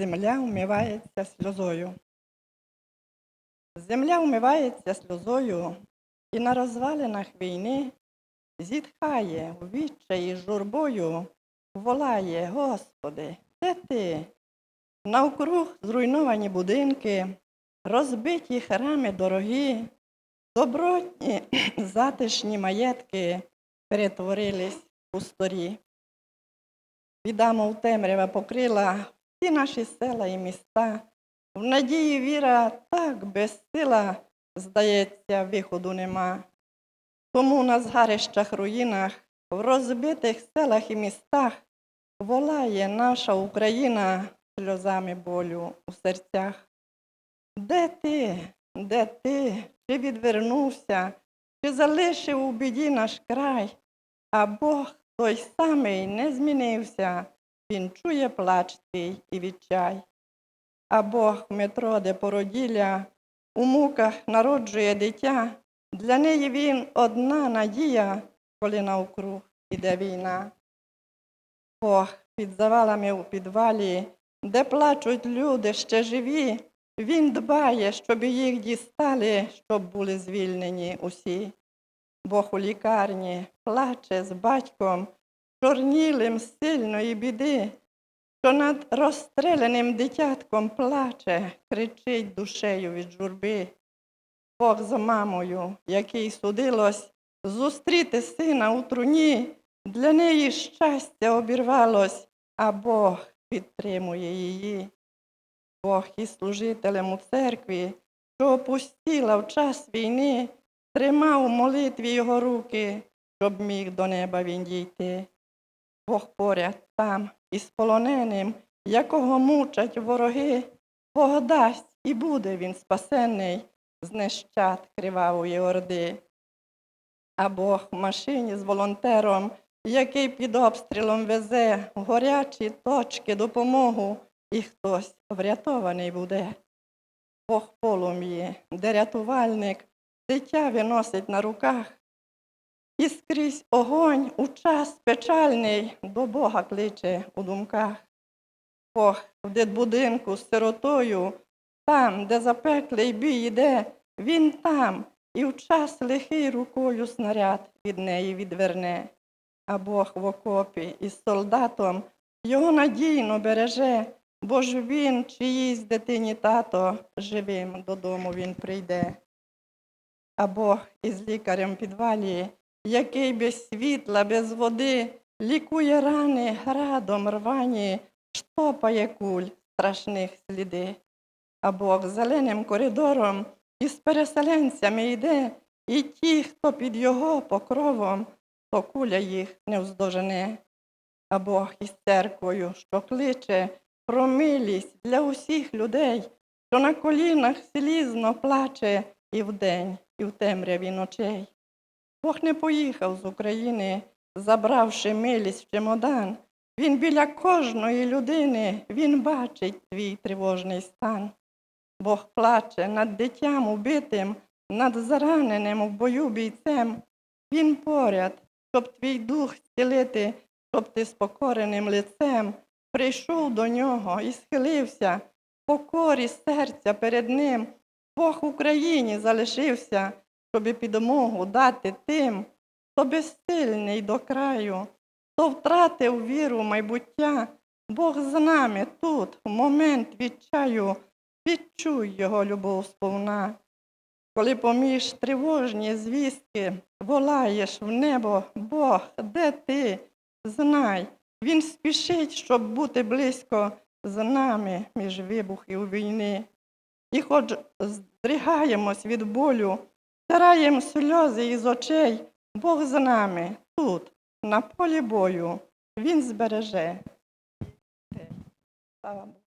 земля вмивається сльозою. Земля вмивається сльозою і на розвалинах війни зітхає у відчаї журбою, волає, Господи, де ти? Навкруг зруйновані будинки, розбиті храми дорогі, добротні затишні маєтки перетворились в пусторі. Біда, мов темрява покрила всі наші села і міста. В надії віра так безсила, здається, виходу нема. Тому на згарищах руїнах, в розбитих селах і містах волає наша Україна сльозами болю у серцях. Де ти, де ти, чи відвернувся, чи залишив у біді наш край, а Бог той самий не змінився, він чує плач твій і відчай. А Бог метро, де породілля, у муках народжує дитя, для неї він одна надія, коли навкруг іде війна. Бог під завалами у підвалі, де плачуть люди ще живі, він дбає, щоб їх дістали, щоб були звільнені усі. Бог у лікарні плаче з батьком, чорнілим сильної біди, що над розстреляним дитятком плаче, кричить душею від журби. Бог за мамою, який судилось зустріти сина у труні, для неї щастя обірвалось, а Бог підтримує її. Бог і служителем у церкві, що опустіла в час війни, тримав у молитві його руки, щоб міг до неба він дійти. Бог поряд там із полоненим, якого мучать вороги, Бог дасть і буде він спасенний з нещад кривавої орди. А Бог в машині з волонтером, який під обстрілом везе горячі точки допомогу, і хтось врятований буде. Бог полум'ї, де рятувальник, дитя виносить на руках, і скрізь огонь у час печальний до Бога кличе у думках. Бог в дитбудинку з сиротою, там, де запеклий бій іде, він там, і в час лихий рукою снаряд від неї відверне. А Бог в окопі із солдатом його надійно береже, бо ж він, чиїсь дитині тато, живим додому він прийде. А Бог із лікарем підвалі, який без світла, без води лікує рани градом рвані, штопає куль страшних сліди. А Бог зеленим коридором із переселенцями йде, і ті, хто під його покровом, то куля їх не вздожене. А Бог із церквою, що кличе про милість для усіх людей, що на колінах слізно плаче і вдень, і в темряві ночей. Бог не поїхав з України, забравши милість в чемодан. Він біля кожної людини, він бачить твій тривожний стан. Бог плаче над дитям убитим, над зараненим в бою бійцем. Він поряд, щоб твій дух зцілити, щоб ти з покореним лицем прийшов до нього і схилився, покорі серця перед ним. Бог в Україні залишився, щоб підмогу дати тим, хто безсильний до краю, хто втратив віру в майбуття. Бог з нами тут, в момент відчаю, відчуй його любов сповна. Коли поміж тривожні звістки волаєш в небо, Бог, де ти? Знай, Він спішить, щоб бути близько з нами між вибухів війни. І хоч здригаємось від болю, стираєм сльози із очей, Бог з нами тут, на полі бою, Він збереже. Слава Богу.